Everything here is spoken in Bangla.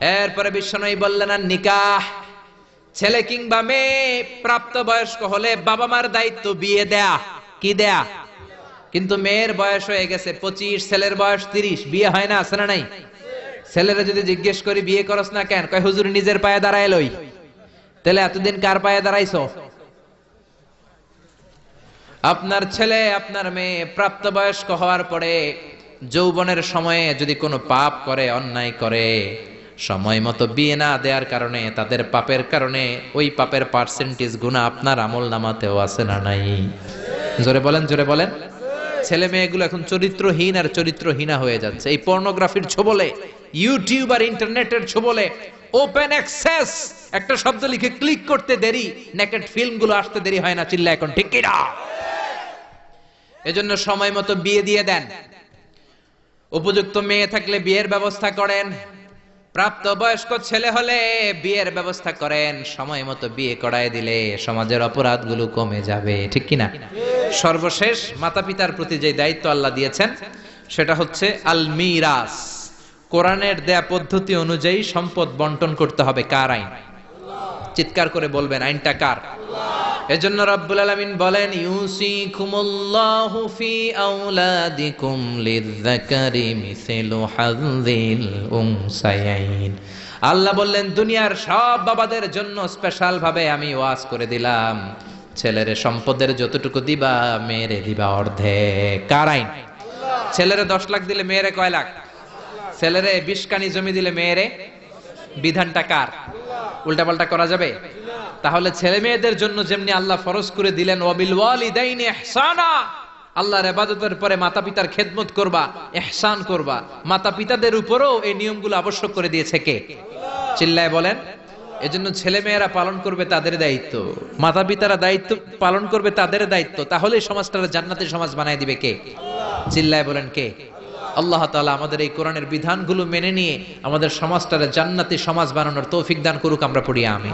এরপরে বিশ্বনবী বললেন, আর নিকাহ, ছেলে কিংবা মেয়ে প্রাপ্ত বয়স্ক হলে বাবা মার দায়িত্ব বিয়ে দেয়া, কি দেয়া? কিন্তু মেয়ের বয়স হয়ে গেছে পঁচিশ, ছেলের বয়স তিরিশ, বিয়ে হয় না, আছে না নাই? ছেলেরা যদি জিজ্ঞেস করি, বিয়ে করস না কেন? কয়, হুজুর, নিজের পায়ে দাঁড়ায় লই। তাহলে এতদিন কার পায়ে দাঁড়াইছো? আপনার ছেলে, আপনার মেয়ে প্রাপ্তবয়স্ক হওয়ার পরে যৌবনের সময়ে যদি কোনো পাপ করে, অন্যায় করে সময় মতো বিয়ে না দেওয়ার কারণে, তাদের পাপের কারণে ওই পাপের পার্সেন্টেজ গুণা আপনার আমল নামাতেও আছে না নাই? জোরে বলেন জোরে বলেন। ছেলে মেয়েগুলো এখন চরিত্রহীন আর চরিত্রহীনা হয়ে যাচ্ছে। এই পর্নোগ্রাফির ছবলে ইউটিউব আর ইন্টারনেটের ছবলে ওপেন অ্যাক্সেস একটা শব্দ লিখে ক্লিক করতে দেরি নেকেট ফিল্মগুলো আসতে দেরি হয় না চিল্লা এখন, ঠিক কিনা? এজন্য সময় মতো বিয়ে দিয়ে দেন। উপযুক্ত মেয়ে থাকলে বিয়ের ব্যবস্থা করেন। প্রাপ্ত বয়স্ক ছেলে হলে বিয়ের ব্যবস্থা করেন, সময় মতো বিয়ে করায় দিলে সমাজের অপরাধগুলো কমে যাবে, ঠিক কিনা? সর্বশেষ মাতা পিতার প্রতি যে দায়িত্ব আল্লাহ দিয়েছেন, সেটা হচ্ছে আল মিরাস কোরআনের দেয়া পদ্ধতি অনুযায়ী সম্পদ বন্টন করতে হবে কার আইন? চিৎকার করে বলবেন, আইনটা কার? এজন্য রব্বুল আলামিন বলেন, ইউসিকুমুল্লাহু ফি আওলাদিকুম লিযযাকারি মিসলু হাযযিল উনসায়াইন। আল্লাহ বললেন, দুনিয়ার সব বাবাদের জন্য স্পেশাল ভাবে আমি ওয়াজ করে দিলাম। ছেলেরে সম্পদের যতটুকু দিবা, মেয়েরে দিবা অর্ধেক। কার আইন? ছেলেরে দশ লাখ দিলে মেয়েরে কয় লাখ? ছেলেরে বিশ কানি জমি দিলে মেয়েরে? বিধানটা কার? উল্টাপাল্টা করা যাবে? তাহলে ছেলে মেয়েদের জন্য যেমনি আল্লাহ ফরজ করে দিলেন, ওয়াবিল ওয়ালিদাইনি ইহসানা। আল্লাহর ইবাদতের পরে মাতা পিতার খেদমত করবা, ইহসান করবা। মাতা পিতাদের উপরও এই নিয়মগুলো আবশ্যক করে দিয়েছে কে? চিল্লায় বলেন, এজন্য ছেলে মেয়েরা পালন করবে তাদের দায়িত্ব। মাতা পিতারা দায়িত্ব পালন করবে তাদের দায়িত্ব। তাহলে সমাজটা জান্নাতের সমাজ বানায় দিবে কে? চিল্লায় বলেন কে? আল্লাহ তালা আমাদের এই কোরআনের বিধানগুলো মেনে নিয়ে আমাদের সমাজটারে জান্নাতি সমাজ বানানোর তৌফিক দান করুক, আমরা পড়ি আমি